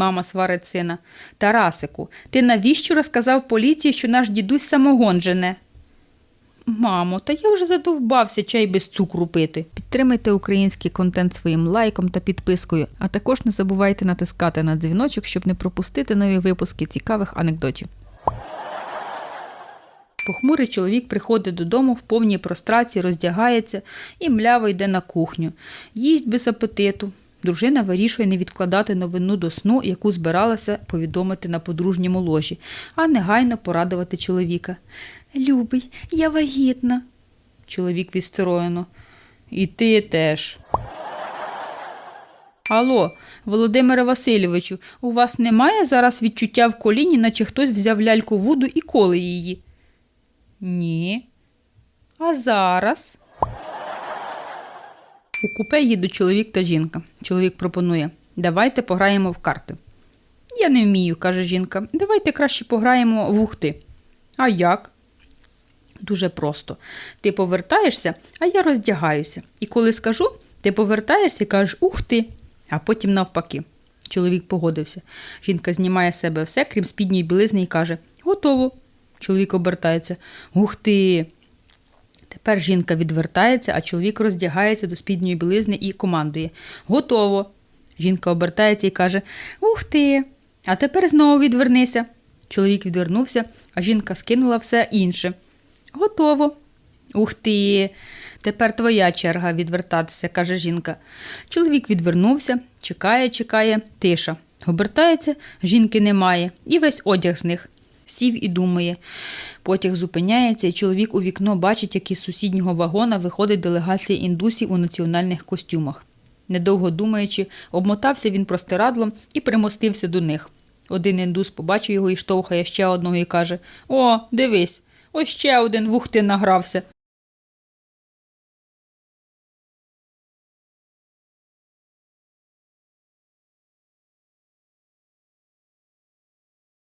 Мама сварить сина. Тарасику, ти навіщо розказав поліції, що наш дідусь самогон жене? Мамо, та я вже задовбався чай без цукру пити. Підтримайте український контент своїм лайком та підпискою, а також не забувайте натискати на дзвіночок, щоб не пропустити нові випуски цікавих анекдотів. Похмурий чоловік приходить додому в повній прострації, роздягається і мляво йде на кухню. Їсть без апетиту. Дружина вирішує не відкладати новину до сну, яку збиралася повідомити на подружньому ложі, а негайно порадувати чоловіка. Любий, я вагітна. Чоловік відсторонено. І ти теж. Алло, Володимире Васильовичу, у вас немає зараз відчуття в коліні, наче хтось взяв ляльку Вуду і коле її? Ні. А зараз? У купе їдуть чоловік та жінка. Чоловік пропонує: Давайте пограємо в карти. Я не вмію, каже жінка. Давайте краще пограємо в ухти. А як? Дуже просто. Ти повертаєшся, а я роздягаюся. І коли скажу, ти повертаєшся і кажеш ух ти, а потім навпаки. Чоловік погодився. Жінка знімає з себе все, крім спідньої білизни, і каже: Готово. Чоловік обертається. Ух ти. Тепер жінка відвертається, а чоловік роздягається до спідньої білизни і командує: Готово. Жінка обертається і каже: Ух ти! А тепер знову відвернися. Чоловік відвернувся, а жінка скинула все інше. Готово. Ух ти. Тепер твоя черга відвертатися, каже жінка. Чоловік відвернувся, чекає, чекає, тиша. Обертається, жінки немає, і весь одяг з них. Сів і думає. Потяг зупиняється, і чоловік у вікно бачить, як із сусіднього вагона виходить делегація індусів у національних костюмах. Недовго думаючи, обмотався він простирадлом і примостився до них. Один індус побачив його і штовхає ще одного і каже: О, дивись, ось ще один вухти награвся.